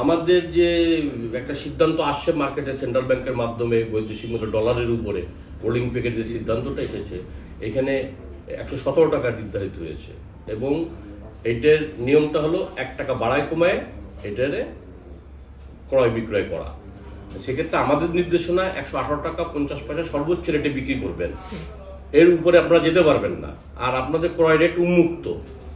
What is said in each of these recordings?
আমাদের যে একটা সিদ্ধান্ত আসছে মার্কেটে সেন্ট্রাল ব্যাংকের মাধ্যমে বৈদেশিক মুদ্রা ডলারের উপরে হোল্ডিং প্যাকের যে সিদ্ধান্তটা এসেছে, এখানে একশো সতেরো টাকা নির্ধারিত হয়েছে। এবং এটার নিয়মটা হলো এক টাকা বাড়ায় কমায়, এটারে ক্রয় বিক্রয় করা। সেক্ষেত্রে আমাদের নির্দেশনা একশো আঠারো টাকা পঞ্চাশ পয়সা সর্বোচ্চ রেটে বিক্রি করবেন। এর উপরে আপনারা যেতে পারবেন না। আর আপনাদের ক্রয় রেট উন্মুক্ত।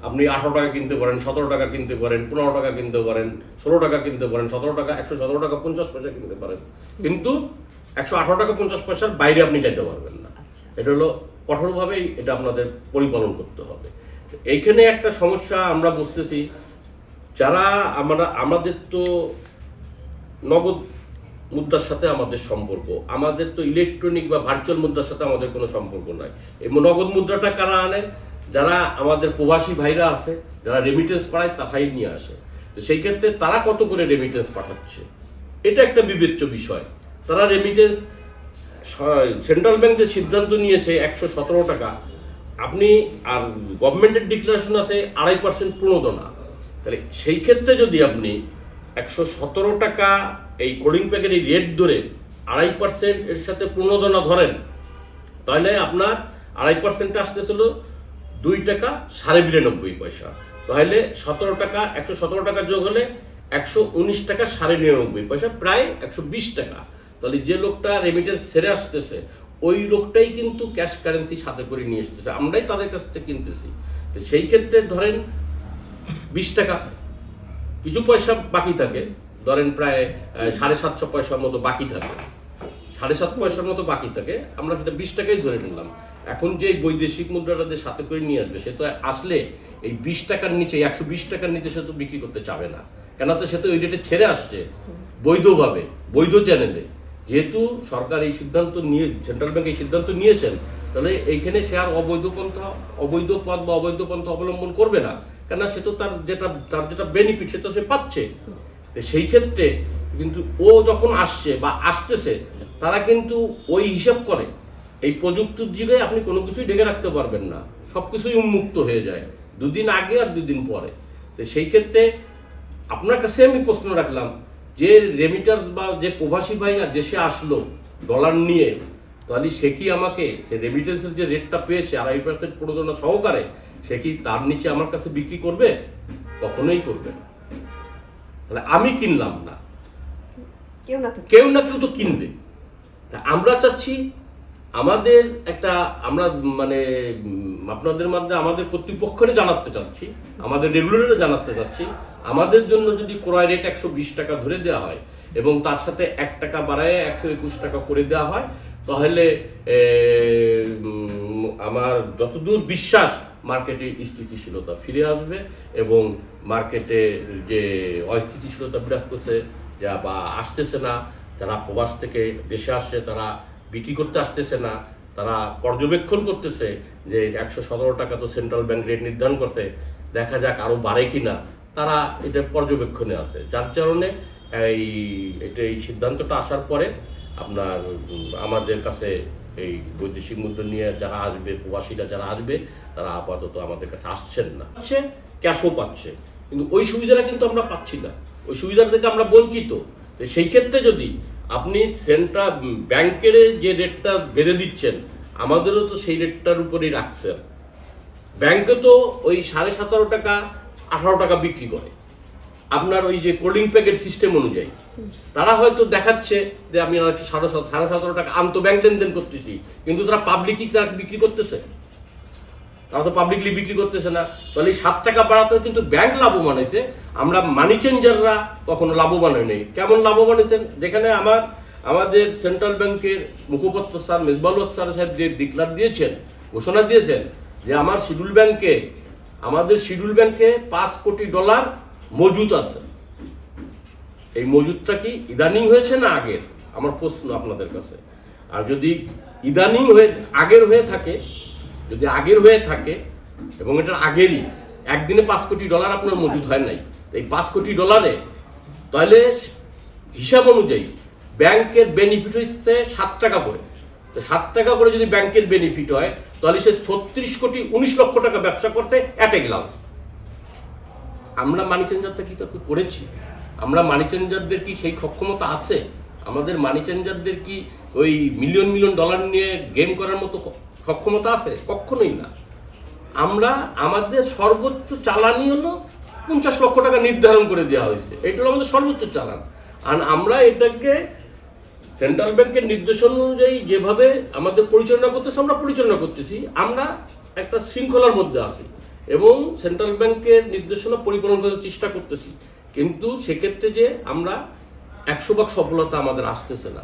আপনি আঠারো টাকা কিনতে পারেন সতেরো টাকা কিনতে পারেন পনেরো টাকা কিনতে পারেন ষোলো টাকা কিনতে পারেন সতেরো টাকা একশো সতেরো টাকা পঞ্চাশ পয়সা কিনতে পারেন। কিন্তু একশো আঠারো টাকা পঞ্চাশ পয়সার বাইরে আপনি যাইতে পারবেন না। এটা হলো কঠোরভাবেই এটা আপনাদের পরিপালন করতে হবে। এইখানে একটা সমস্যা আমরা বুঝতেছি যারা আমরা আমাদের তো নগদ মুদ্রার সাথে আমাদের সম্পর্ক আমাদের তো ইলেকট্রনিক বা ভার্চুয়াল মুদ্রার সাথে আমাদের কোনো সম্পর্ক নাই। এই নগদ মুদ্রাটা কারা আনে? যারা আমাদের প্রবাসী ভাইরা আছে, যারা রেমিটেন্স পাঠায়, তারাই নিয়ে আসে। তো সেই ক্ষেত্রে তারা কত করে রেমিটেন্স পাঠাচ্ছে? এটা একটা বিবেচ্য বিষয়। তারা রেমিটেন্স সেন্ট্রাল ব্যাংক যে সিদ্ধান্ত নিয়েছে, একশো সতেরো টাকা, আপনি, আর গভর্নমেন্টের ডিক্লারেশন আছে, আড়াই পার্সেন্ট প্রণোদনা। তাহলে সেই ক্ষেত্রে যদি আপনি একশো সতেরো টাকা এই কোডিং প্যাকের এই রেট ধরে আড়াই পার্সেন্ট এর সাথে প্রণোদনা ধরেন, তাহলে আপনার আড়াই পার্সেন্ট আসতেছিল দুই টাকা সাড়ে বিরানব্বই পয়সা। তাহলে সতেরো টাকা, একশো সতেরো টাকা যোগ হলে একশো উনিশ টাকা সাড়ে নিরানব্বই পয়সা, প্রায় একশো বিশ টাকা। তাহলে যে লোকটা রেমিটেন্স সেরে আসতেছে, ওই লোকটাই কিন্তু ক্যাশ কারেন্সি সাথে করে নিয়ে আসতেছে আমরাই তাদের কাছ থেকে কিনতেছি। তো সেই ক্ষেত্রে ধরেন বিশ টাকা, কিছু পয়সা বাকি থাকে। ধরেন প্রায় সাড়ে সাতশো পয়সার মতো বাকি থাকে। সাড়ে সাত পয়সার মতো বাকি থাকে, আমরা সেটা বিশ টাকাই ধরে নিলাম। এখন যে বৈদেশিক মুদ্রাটা যে সাথে করে নিয়ে আসবে, সে তো আসলে এই বিশ টাকার নিচে, একশো বিশ টাকার নিচে সে তো বিক্রি করতে চাবে না। কেন তো সে তো ওই রেটে ছেড়ে আসছে, বৈধভাবে, বৈধ চ্যানেলে যেহেতু সরকার এই সিদ্ধান্ত নিয়ে সেন্ট্রাল ব্যাংক এই সিদ্ধান্ত নিয়েছেন, তাহলে এইখানে সে আর অবৈধ পন্থা, অবৈধ পথ বা অবৈধ পন্থা অবলম্বন করবে না। কেন সে তো তার যেটা তার যেটা বেনিফিট সে তো সে পাচ্ছে। সেই ক্ষেত্রে কিন্তু ও যখন আসছে বা আসতেছে, তারা কিন্তু ওই হিসাব করে। এই প্রযুক্তির যুগে আপনি কোনো কিছুই ঢেকে রাখতে পারবেন না। সব কিছুই উন্মুক্ত হয়ে যায়, দুদিন আগে আর দুদিন পরে। তো সেই ক্ষেত্রে আপনার কাছে আমি প্রশ্ন রাখলাম, যে রেমিটার্স বা যে প্রবাসী ভাইয়া দেশে আসলো ডলার নিয়ে, তাহলে সে কি আমাকে, সে রেমিটেন্সের যে রেটটা পেয়েছে, আড়াই পার্সেন্ট প্রণোদনা সহকারে, সে কি তার নিচে আমার কাছে বিক্রি করবে? কখনোই করবে না। তাহলে আমি কিনলাম না। কেউ না কেউ তো কিনবে। তা আমরা চাচ্ছি আমাদের একটা, আমরা মানে আপনাদের মধ্যে, আমাদের কর্তৃপক্ষের জানাতে চাচ্ছি, আমাদের রেগুলেটরে জানাতে চাচ্ছি, আমাদের জন্য যদি ক্রয় রেট একশো বিশ টাকা ধরে দেওয়া হয় এবং তার সাথে এক টাকা বাড়ায় একশো একুশ টাকা করে দেওয়া হয়, তাহলে আমার যতদূর বিশ্বাস, মার্কেটে স্থিতিশীলতা ফিরে আসবে এবং মার্কেটে যে অস্থিতিশীলতা বিরাজ করতে বা আসতেছে না, যারা প্রবাস থেকে দেশে আসছে, তারা বিক্রি করতে আসতেছে না, তারা পর্যবেক্ষণ করতেছে যে একশো সতেরো টাকা তো সেন্ট্রাল ব্যাংক রেট নির্ধারণ করছে, দেখা যাক আরও বাড়ে কিনা। তারা এটা পর্যবেক্ষণে আছে। যার কারণে এই, এটা এই সিদ্ধান্তটা আসার পরে আপনার, আমাদের কাছে এই বৈদেশিক মুদ্রা নিয়ে যারা আসবে, প্রবাসীরা যারা আসবে, তারা আপাতত আমাদের কাছে আসছেন না। ক্যাশও পাচ্ছে। কিন্তু ওই সুবিধাটা কিন্তু আমরা পাচ্ছি না। ওই সুবিধা থেকে আমরা বঞ্চিত। তো সেই ক্ষেত্রে যদি আপনি সেন্ট্রাল ব্যাংকের যে রেটটা বেঁধে দিচ্ছেন, আমাদেরও তো সেই রেটটার উপরেই রাখছে। ব্যাংকে তো ওই সাড়ে সতেরো টাকা, আঠারো টাকা বিক্রি করে। আপনার ওই যে কোল্ডিং প্যাকেট সিস্টেম অনুযায়ী। তারা হয়তো দেখাচ্ছে যে আমি সাড়ে সাড়ে সতেরো টাকা আন্ত ব্যাংক লেনদেন করতেছি, কিন্তু তারা পাবলিকই তারা বিক্রি করতেছে। তারা তো পাবলিকলি বিক্রি করতেছে না। তাহলে এই সাত টাকা বাড়াতে কিন্তু ব্যাংক লাভবান হয়েছে। আমরা মানি চেঞ্জাররা কখনো লাভবান হয়নি কেমন লাভবান হয়েছেন? যেখানে আমার, আমাদের সেন্ট্রাল ব্যাংকের মুখপাত্র স্যার মেজবাল স্যার সাহেব যে ডিক্লার দিয়েছেন, ঘোষণা দিয়েছেন যে আমার শিডিউল ব্যাংকে আমাদের শিডিউল ব্যাংকে পাঁচ কোটি ডলার মজুত আছে। এই মজুদটা কি ইদানিং হয়েছে না আগের? আমার প্রশ্ন আপনাদের কাছে। আর যদি ইদানিং হয়ে, আগের হয়ে থাকে যদি আগের হয়ে থাকে, এবং এটা আগেরই, একদিনে পাঁচ কোটি ডলার আপনার মজুদ হয় নাই। এই পাঁচ কোটি ডলারে, তাহলে হিসাব অনুযায়ী ব্যাংকের বেনিফিট হচ্ছে সাত টাকা করে। তো সাত টাকা করে যদি ব্যাংকের বেনিফিট হয়, তাহলে সে ছত্রিশ কোটি উনিশ লক্ষ টাকা ব্যবসা করতে অ্যাট এ গ্লাস আমরা মানি চেঞ্জারটা কি তো করেছি? আমরা মানি চেঞ্জারদের কি সেই সক্ষমতা আছে? আমাদের মানি চেঞ্জারদের কি ওই মিলিয়ন মিলিয়ন ডলার নিয়ে গেম করার মতো সক্ষমতা আছে? কখনোই না। আমরা আমাদের সর্বোচ্চ চালানি হলো পঞ্চাশ লক্ষ টাকা নির্ধারণ করে দেওয়া হয়েছে। এটা হলো আমাদের সর্বোচ্চ চালান। আর আমরা এটাকে সেন্ট্রাল ব্যাংকের নির্দেশন অনুযায়ী যেভাবে আমাদের পরিচালনা করতেছে, আমরা পরিচালনা করতেছি। আমরা একটা শৃঙ্খলার মধ্যে আছি এবং সেন্ট্রাল ব্যাংকের নির্দেশনা পরিপালন করার চেষ্টা করতেছি। কিন্তু সেক্ষেত্রে যে আমরা একশো ভাগ সফলতা আমাদের আসতেছে না।